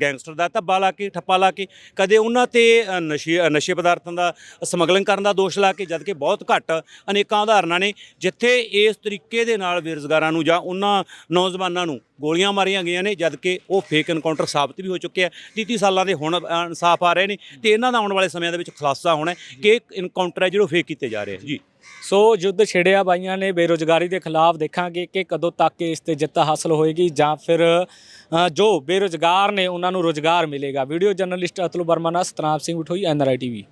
ਗੈਂਗਸਟਰ ਦਾ ਧੱਬਾ ਲਾ ਕੇ, ਠੱਪਾ ਲਾ ਕੇ, ਕਦੇ ਉਹਨਾਂ ਤੇ ਨਸ਼ੇ ਨਸ਼ੇ ਪਦਾਰਥਾਂ ਦਾ ਸਮਗਲਿੰਗ ਕਰਨ ਦਾ ਦੋਸ਼ ਲਾ ਕੇ, ਜਦ ਕਿ ਬਹੁਤ ਘੱਟ ਅਨੇਕਾਂ ਉਦਾਹਰਨਾਂ ਨੇ ਜਿੱਥੇ ਇਸ ਤਰੀਕੇ ਦੇ ਨਾਲ ਬੇਰੁਜ਼ਗਾਰਾਂ ਨੂੰ ਜਾਂ ਉਹਨਾਂ ਨੌਜਵਾਨ ਨੂੰ ਗੋਲੀਆਂ ਮਾਰੀਆਂ ਗਈਆਂ ਨੇ ਜਦਕਿ ਉਹ ਫੇਕ ਐਨਕਾਊਂਟਰ ਸਾਬਤ ਵੀ ਹੋ ਚੁੱਕਿਆ ਆ। 30 ਸਾਲਾਂ ਦੇ ਹੁਣ ਇਨਸਾਫ ਆ ਰਹੇ ਨੇ ਤੇ ਇਹਨਾਂ ਦਾ ਆਉਣ ਵਾਲੇ ਸਮਿਆਂ ਦੇ ਵਿੱਚ ਖੁਲਾਸਾ ਹੋਣਾ ਹੈ ਕਿ ਐਨਕਾਊਂਟਰ ਹੈ ਜਿਹੜਾ ਫੇਕ ਕੀਤੇ ਜਾ ਰਹੇ ਆ। ਜੀ। ਸੋ ਯੁੱਧ ਛੇੜਿਆ ਬਾਈਆਂ ਨੇ, ਬੇਰੋਜ਼ਗਾਰੀ ਦੇ ਖਿਲਾਫ ਦੇਖਾਂਗੇ ਕਿ ਕਦੋਂ ਤੱਕ ਇਸ ਤੇ ਜਿੱਤ ਹਾਸਲ ਹੋਏਗੀ ਜਾਂ ਫਿਰ ਜੋ ਬੇਰੋਜ਼ਗਾਰ ਨੇ ਉਹਨਾਂ ਨੂੰ ਰੋਜ਼ਗਾਰ ਮਿਲੇਗਾ। ਵੀਡੀਓ ਜਰਨਲਿਸਟ ਅਤੁਲ ਵਰਮਾ ਨਾਲ ਸਤਨਾਮ ਸਿੰਘ ਬਿਠੋਈ ਐਨਆਰਆਈ ਟੀਵੀ।